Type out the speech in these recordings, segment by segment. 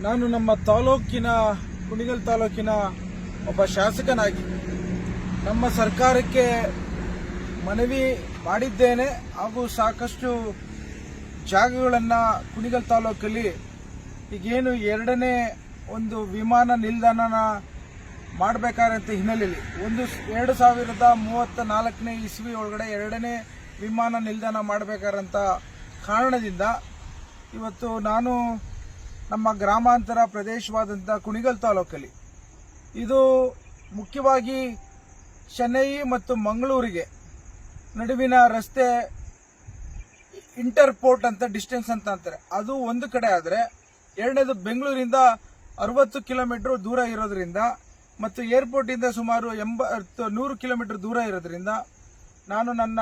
ನಾನು ನಮ್ಮ ತಾಲೂಕಿನ, ಕುಣಿಗಲ್ ತಾಲೂಕಿನ ಒಬ್ಬ ಶಾಸಕನಾಗಿ ನಮ್ಮ ಸರ್ಕಾರಕ್ಕೆ ಮನವಿ ಮಾಡಿದ್ದೇನೆ ಹಾಗೂ ಸಾಕಷ್ಟು ಜಾಗಗಳನ್ನು ಕುಣಿಗಲ್ ತಾಲೂಕಲ್ಲಿ ಈಗೇನು ಎರಡನೇ ಒಂದು ವಿಮಾನ ನಿಲ್ದಾಣನ ಮಾಡಬೇಕಾದಂಥ ಹಿನ್ನೆಲೆಯಲ್ಲಿ ಒಂದು ಎರಡು ಸಾವಿರದ ಮೂವತ್ತ ನಾಲ್ಕನೇ ಇಸ್ವಿ ಒಳಗಡೆ ಎರಡನೇ ವಿಮಾನ ನಿಲ್ದಾಣ ಮಾಡಬೇಕಾದಂಥ ಕಾರಣದಿಂದ ಇವತ್ತು ನಾನು ನಮ್ಮ ಗ್ರಾಮಾಂತರ ಪ್ರದೇಶವಾದಂಥ ಕುಣಿಗಲ್ ತಾಲೂಕಲ್ಲಿ. ಇದು ಮುಖ್ಯವಾಗಿ ಚೆನ್ನೈ ಮತ್ತು ಮಂಗಳೂರಿಗೆ ನಡುವಿನ ರಸ್ತೆ ಇಂಟರ್ಪೋರ್ಟ್ ಅಂತ ಡಿಸ್ಟೆನ್ಸ್ ಅಂತ ಅಂತಾರೆ. ಅದು ಒಂದು ಕಡೆ ಆದರೆ ಎರಡನೇದು ಬೆಂಗಳೂರಿಂದ ಅರವತ್ತು ಕಿಲೋಮೀಟರ್ ದೂರ ಇರೋದ್ರಿಂದ ಮತ್ತು ಏರ್ಪೋರ್ಟಿಂದ ಸುಮಾರು ಎಂಬತ್ತು, ನೂರು ಕಿಲೋಮೀಟರ್ ದೂರ ಇರೋದ್ರಿಂದ ನಾನು ನನ್ನ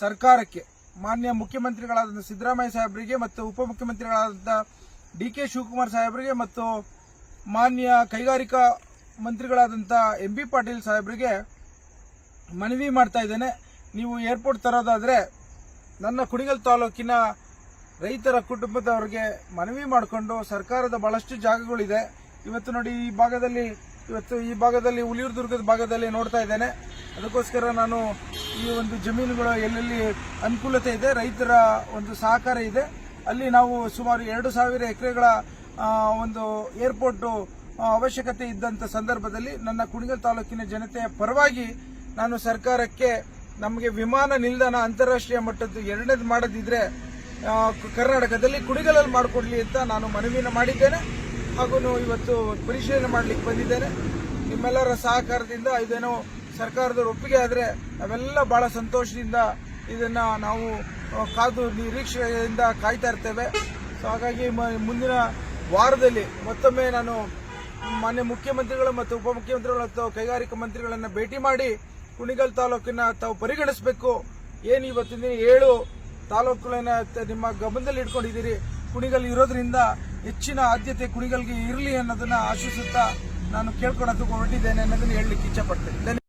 ಸರ್ಕಾರಕ್ಕೆ, ಮಾನ್ಯ ಮುಖ್ಯಮಂತ್ರಿಗಳಾದಂಥ ಸಿದ್ದರಾಮಯ್ಯ ಸಾಹೇಬರಿಗೆ ಮತ್ತು ಉಪಮುಖ್ಯಮಂತ್ರಿಗಳಾದಂಥ ಡಿ ಕೆ ಶಿವಕುಮಾರ್ ಸಾಹೇಬರಿಗೆ ಮತ್ತು ಮಾನ್ಯ ಕೈಗಾರಿಕಾ ಮಂತ್ರಿಗಳಾದಂಥ ಎಂ ಬಿ ಪಾಟೀಲ್ ಸಾಹೇಬರಿಗೆ ಮನವಿ ಮಾಡ್ತಾ ಇದ್ದೇನೆ. ನೀವು ಏರ್ಪೋರ್ಟ್ ತರೋದಾದರೆ ನನ್ನ ಕುಣಿಗಲ್ ತಾಲೂಕಿನ ರೈತರ ಕುಟುಂಬದವರಿಗೆ ಮನವಿ ಮಾಡಿಕೊಂಡು ಸರ್ಕಾರದ ಬಹಳಷ್ಟು ಜಾಗಗಳಿದೆ. ಇವತ್ತು ನೋಡಿ ಈ ಭಾಗದಲ್ಲಿ, ಇವತ್ತು ಈ ಭಾಗದಲ್ಲಿ ಹುಲಿಯೂರು ದುರ್ಗದ ಭಾಗದಲ್ಲಿ ನೋಡ್ತಾ ಇದ್ದೇನೆ. ಅದಕ್ಕೋಸ್ಕರ ನಾನು ಈ ಒಂದು ಜಮೀನುಗಳು ಎಲ್ಲೆಲ್ಲಿ ಅನುಕೂಲತೆ ಇದೆ, ರೈತರ ಒಂದು ಸಹಕಾರ ಇದೆ. ಅಲ್ಲಿ ನಾವು ಸುಮಾರು ಎರಡು ಸಾವಿರ ಎಕರೆಗಳ ಒಂದು ಏರ್ಪೋರ್ಟ್ ಅವಶ್ಯಕತೆ ಇದ್ದಂಥ ಸಂದರ್ಭದಲ್ಲಿ ನನ್ನ ಕುಣಿಗಲ್ ತಾಲೂಕಿನ ಜನತೆಯ ಪರವಾಗಿ ನಾನು ಸರ್ಕಾರಕ್ಕೆ ನಮಗೆ ವಿಮಾನ ನಿಲ್ದಾಣ ಅಂತಾರಾಷ್ಟ್ರೀಯ ಮಟ್ಟದ್ದು ಎರಡನೇದು ಮಾಡದಿದ್ರೆ ಕರ್ನಾಟಕದಲ್ಲಿ ಕುಣಿಗಲಲ್ಲಿ ಮಾಡಿಕೊಡ್ಲಿ ಅಂತ ನಾನು ಮನವಿಯನ್ನು ಮಾಡಿದ್ದೇನೆ ಹಾಗೂ ಇವತ್ತು ಪರಿಶೀಲನೆ ಮಾಡಲಿಕ್ಕೆ ಬಂದಿದ್ದೇನೆ. ನಿಮ್ಮೆಲ್ಲರ ಸಹಕಾರದಿಂದ ಇದೇನೋ ಸರ್ಕಾರದ ಒಪ್ಪಿಗೆ ಆದರೆ ನಾವೆಲ್ಲ ಬಹಳ ಸಂತೋಷದಿಂದ ಇದನ್ನ ನಾವು ಕಾದು ನಿರೀಕ್ಷೆಯಿಂದ ಕಾಯ್ತಾ ಇರ್ತೇವೆ. ಸೊ ಹಾಗಾಗಿ ಮುಂದಿನ ವಾರದಲ್ಲಿ ಮತ್ತೊಮ್ಮೆ ನಾನು ಮಾನ್ಯ ಮುಖ್ಯಮಂತ್ರಿಗಳು ಮತ್ತು ಉಪಮುಖ್ಯಮಂತ್ರಿಗಳು ಮತ್ತು ಕೈಗಾರಿಕಾ ಮಂತ್ರಿಗಳನ್ನ ಭೇಟಿ ಮಾಡಿ ಕುಣಿಗಲ್ ತಾಲೂಕಿನ ತಾವು ಪರಿಗಣಿಸಬೇಕು. ಏನು ಇವತ್ತಿನ ಏಳು ತಾಲೂಕುಗಳನ್ನ ನಿಮ್ಮ ಗಮನದಲ್ಲಿ ಇಟ್ಕೊಂಡಿದ್ದೀರಿ? ಕುಣಿಗಲ್ ಇರೋದ್ರಿಂದ ಹೆಚ್ಚಿನ ಆದ್ಯತೆ ಕುಣಿಗಲ್ಗೆ ಇರಲಿ ಅನ್ನೋದನ್ನ ಆಶಿಸುತ್ತಾ ನಾನು ಕೇಳ್ಕೊಳೋದಕ್ಕೆ ಹೊರಟಿದ್ದೇನೆ ಅನ್ನೋದನ್ನ ಹೇಳಲಿಕ್ಕೆ ಇಚ್ಛಪಡ್ತೇನೆ. ಧನ್ಯ-